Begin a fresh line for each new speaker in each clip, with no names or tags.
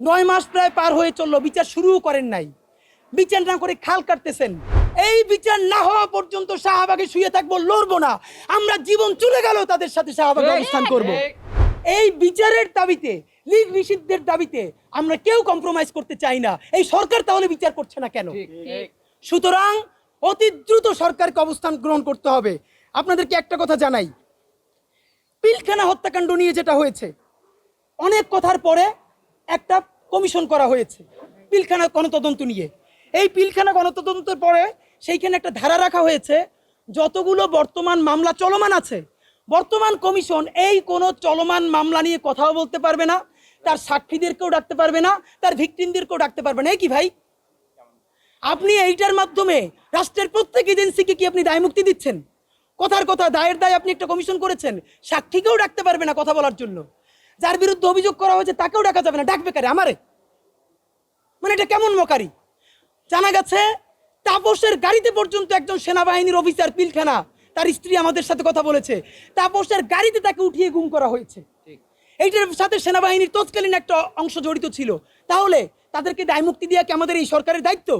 নয় মাস প্রায় পার হয়ে চলল বিচার শুরুও করেন নাই। বিচার না করে খাল কাটতেছেন। এই বিচার না হওয়া পর্যন্ত শাহবাগে শুয়ে থাকব লড়বো না। আমরা জীবন চলে গেল তাদের সাথে শাহবাগে অবস্থান করব। এই। বিচারের দাবিতে লীগ নিষিদ্ধের দাবিতে আমরা কেউ কম্প্রোমাইজ করতে চাই না। এই সরকার তাহলে বিচার করছে না কেন? সুতরাং অতি দ্রুত সরকারকে অবস্থান গ্রহণ করতে হবে। আপনাদেরকে একটা কথা জানাই। পিলখানা হত্যাকাণ্ড নিয়ে যেটা হয়েছে অনেক কথার পরে একটা কমিশন করা হয়েছে পিলখানা গণতদন্ত নিয়ে। এই পিলখানা গণতদন্তের পরে সেইখানে একটা ধারা রাখা হয়েছে, যতগুলো বর্তমান মামলা চলমান আছে, বর্তমান কমিশন এই কোনো চলমান মামলা নিয়ে কথাও বলতে পারবে না, তার সাক্ষীদেরকেও ডাকতে পারবে না, তার ভিকটিমদেরকেও ডাকতে পারবে না। কি ভাই? আপনি এইটার মাধ্যমে রাষ্ট্রের প্রত্যেক এজেন্সিকে কি আপনি দায় মুক্তি দিচ্ছেন? কথার কথা, দায়ের দায় আপনি একটা কমিশন করেছেন, সাক্ষীকেও ডাকতে পারবে না কথা বলার জন্য। যার বিরুদ্ধে অভিযোগ করা হয়েছে তাকেও ডাকা যাবে না। ডাকবে কারে? আমারে? মানে এটা কেমন মকারি? জানা গেছে তাপসের গাড়িতে পর্যন্ত একজন সেনাবাহিনীর অফিসার পিলখানা তার স্ত্রী আমাদের সাথে কথা বলেছে। তাপসের গাড়িতে তাকে উঠিয়ে গুম করা হয়েছে। এইটার সাথে সেনাবাহিনীর তৎকালীন একটা অংশ জড়িত ছিল। তাহলে তাদেরকে দায় মুক্তি দেওয়া কি আমাদের এই সরকারের দায়িত্ব?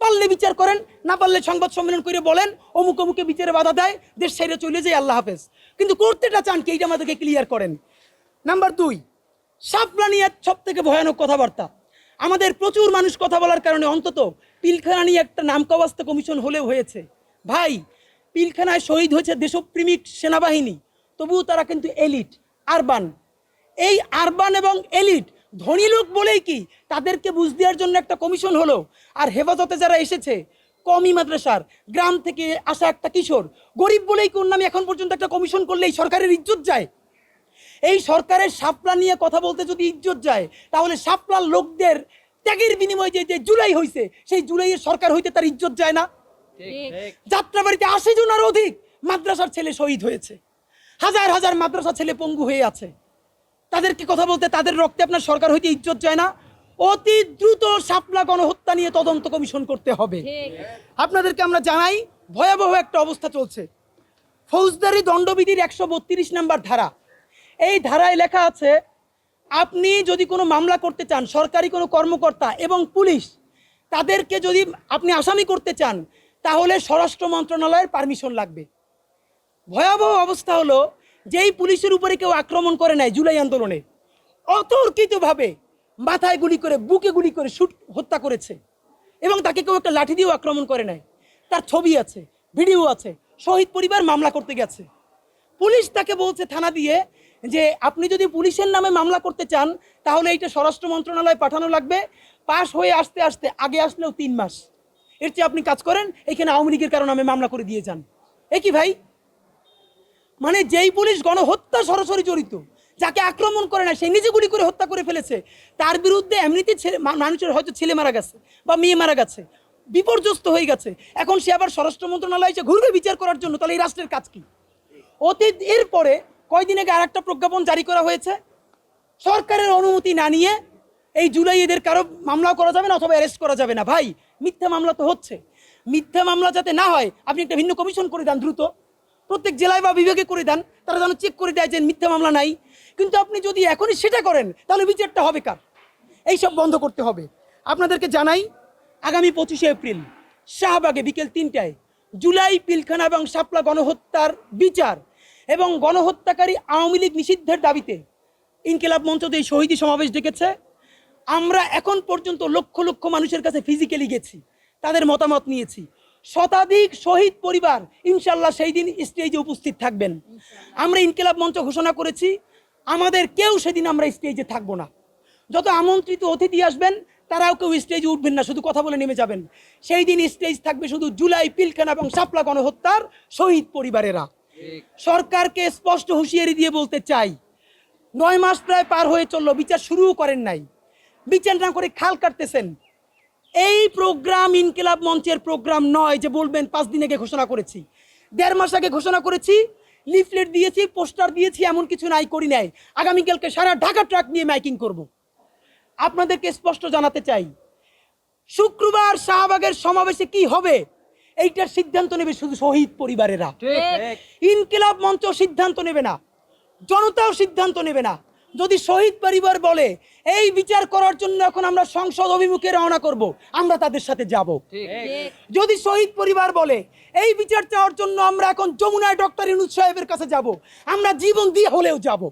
পারলে বিচার করেন না পারলে সংবাদ সম্মেলন করে বলেন অমুক অমুকে বিচারে বাধা দেয় দেশ সাইডে চলে যায় আল্লাহ হাফেজ। কিন্তু করতেটা চান কি? এইটা আমাদেরকে ক্লিয়ার করেন। নাম্বার দুই সাপলা নিয়ে সব থেকে ভয়ানক কথাবার্তা। আমাদের প্রচুর মানুষ কথা বলার কারণে অন্তত পিলখানা নিয়ে একটা নামকাওয়াস্তা কমিশন হলেও হয়েছে। ভাই, পিলখানায় শহীদ হয়েছে দেশপ্রেমিক সেনাবাহিনী, তবুও তারা কিন্তু এলিট, আরবান। এই আরবান এবং এলিট ধনী লোক বলেই কি তাদেরকে বুঝ দেওয়ার জন্য একটা কমিশন হলো। আর হেফাজতে যারা এসেছে, কমি মাদ্রাসার, গ্রাম থেকে আসা একটা কিশোর, গরিব বলেই কোন নামে এখন পর্যন্ত একটা কমিশন করলেই সরকারের ইজ্জত যায়? এই সরকারের সাপলা নিয়ে কথা বলতে যদি ইজ্জত যায় তাহলে সাপলার লোকদের ত্যাগের বিনিময়ে যে যে জুলাই হয়েছে সেই জুলাইয়ের সরকার হইতে তার ইজ্জত যায় না। যাত্রাবাড়িতে আশি জনের অধিক মাদ্রাসার ছেলে শহীদ হয়েছে। হাজার হাজার মাদ্রাসা ছেলে পঙ্গু হয়ে আছে। তাদেরকে কথা বলতে তাদের রক্তে আপনার সরকার হইতে ইজ্জত যায় না। অতি দ্রুত সাপলা গণহত্যা নিয়ে তদন্ত কমিশন করতে হবে। আপনাদেরকে আমরা জানাই ভয়াবহ একটা অবস্থা চলছে। ফৌজদারি দণ্ডবিধির একশো বত্রিশ নাম্বার ধারা। এই ধারায় লেখা আছে, আপনি যদি কোনো মামলা করতে চান, সরকারি কোনো কর্মকর্তা এবং পুলিশ, তাদেরকে যদি আপনি আসামি করতে চান, তাহলে স্বরাষ্ট্র মন্ত্রণালয়ের পারমিশন লাগবে। ভয়াবহ অবস্থা হলো, যেই পুলিশের উপরে কেউ আক্রমণ করে নাই জুলাই আন্দোলনে, অতর্কিতভাবে মাথায় গুলি করে, বুকে গুলি করে শুট, হত্যা করেছে। এবং তাকে কেউ একটা লাঠি দিয়েও আক্রমণ করে নাই। তার ছবি আছে, ভিডিও আছে, শহীদ পরিবার মামলা করতে গেছে। পুলিশ তাকে বলছে, থানা দিয়ে যে আপনি যদি পুলিশের নামে মামলা করতে চান, তাহলে এইটা স্বরাষ্ট্র মন্ত্রণালয়ে পাঠানো লাগবে। পাশ হয়ে আসতে আসতে আগে আসলেও তিন মাস। এর চেয়ে আপনি কাজ করেন, এখানে আওয়ামী লীগের কারণে আমি মামলা করে দিয়ে যান। এ কি ভাই? মানে যেই পুলিশ গণহত্যা সরাসরি জড়িত, যাকে আক্রমণ করে না, সে নিজে গুলি করে হত্যা করে ফেলেছে, তার বিরুদ্ধে এমনিতে ছেলে মানুষের হয়তো ছেলে মারা গেছে বা মেয়ে মারা গেছে, বিপর্যস্ত হয়ে গেছে। এখন সে আবার স্বরাষ্ট্র মন্ত্রণালয় এসে ঘুরবে বিচার করার জন্য, তাহলে এই রাষ্ট্রের কাজ কি? অতীত এরপরে কয়দিন আগে আরেকটা প্রজ্ঞাপন জারি করা হয়েছে? সরকারের অনুমতি না নিয়ে এই জুলাই এদের কারও মামলা করা যাবে না অথবা অ্যারেস্ট করা যাবে না। ভাই, মিথ্যা মামলা তো হচ্ছে। মিথ্যা মামলা যাতে না হয়, আপনি একটা ভিন্ন কমিশন করে দেন দ্রুত। প্রত্যেক জেলায় বা বিভাগে করে দেন, তারা যেন চেক করে দেয় যে মিথ্যা মামলা নাই। কিন্তু আপনি যদি এখনই সেটা করেন, তাহলে বিচারটা হবে কার? এইসব বন্ধ করতে হবে। আপনাদেরকে জানাই, আগামী পঁচিশে এপ্রিল, শাহবাগে বিকেল তিনটায় জুলাই, পিলখানা এবং শাপলা গণহত্যার বিচার। এবং গণহত্যাকারী আওয়ামী লীগ নিষিদ্ধের দাবিতে ইনকিলাব মঞ্চ এই শহীদী সমাবেশ ডেকেছে। আমরা এখন পর্যন্ত লক্ষ লক্ষ মানুষের কাছে ফিজিক্যালি গেছি তাদের মতামত নিয়েছি। শতাধিক শহীদ পরিবার ইনশাল্লাহ সেই দিন স্টেজে উপস্থিত থাকবেন। আমরা ইনকিলাব মঞ্চ ঘোষণা করেছি আমাদের কেউ সেদিন আমরা স্টেজে থাকব না। যত আমন্ত্রিত অতিথি আসবেন তারাও কেউ স্টেজে উঠবেন না শুধু কথা বলে নেমে যাবেন। সেই দিন স্টেজ থাকবে শুধু জুলাই পিলখানা এবং সাপলা গণহত্যার শহীদ পরিবারেরা। সরকারকে স্পষ্ট হুঁশিয়ারি দিয়ে বলতে চাই। নয় মাস প্রায় পার হয়ে চলল, বিচার শুরুও করেন নাই। বিচার না করে খাল কাটতেছেন। এই প্রোগ্রাম ইনকিলাব মঞ্চের প্রোগ্রাম নয় যে বলবেন, পাঁচ দিন আগে ঘোষণা করেছি। দেড় মাস আগে ঘোষণা করেছি, লিফলেট দিয়েছি, পোস্টার দিয়েছি, এমন কিছু নাই, করি নাই। আগামীকালকে সারা ঢাকা ট্রাক নিয়ে মাইকিং করব। আপনাদেরকে স্পষ্ট জানাতে চাই, শুক্রবার শাহবাগের সমাবেশে কি হবে? এইটার সিদ্ধান্ত নেবে শুধু শহীদ পরিবারেরা। ইনকিলাব মঞ্চ সিদ্ধান্ত নেবে না জনতাও সিদ্ধান্ত নেবে না। যদি শহীদ পরিবার বলে এই বিচার করার জন্য এখন আমরা সংসদ অভিমুখে রওনা করব আমরা তাদের সাথে যাব। যদি শহীদ পরিবার বলে এই বিচার চাওয়ার জন্য আমরা এখন যমুনায় ডক্টর ইনুজ সাহেবের কাছে যাব আমরা জীবন দিয়ে হলেও যাব।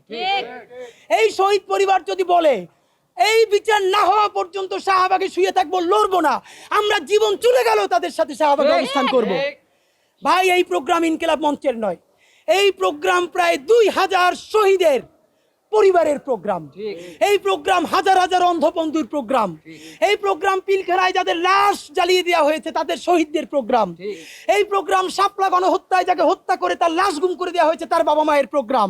এই শহীদ পরিবার যদি বলে এই বিচার না হওয়া পর্যন্ত শাহবাগে শুয়ে থাকব লড়বো না। আমরা জীবন চলে গেল তাদের সাথে শাহবাগে অবস্থান করব। ভাই এই প্রোগ্রাম ইনকিলাব মঞ্চের নয়। এই প্রোগ্রাম প্রায় দুই হাজার শহীদের পরিবারের প্রোগ্রাম। এই প্রোগ্রাম হাজার হাজার অন্ধবন্ধুর প্রোগ্রাম। এই প্রোগ্রাম পিলখানায় যাদের লাশ জ্বালিয়ে দেওয়া হয়েছে তাদের শহীদদের প্রোগ্রাম। এই প্রোগ্রাম শাপলা গণহত্যায় যাকে হত্যা করে তার লাশ গুম করে দেওয়া হয়েছে তার বাবা মায়ের প্রোগ্রাম।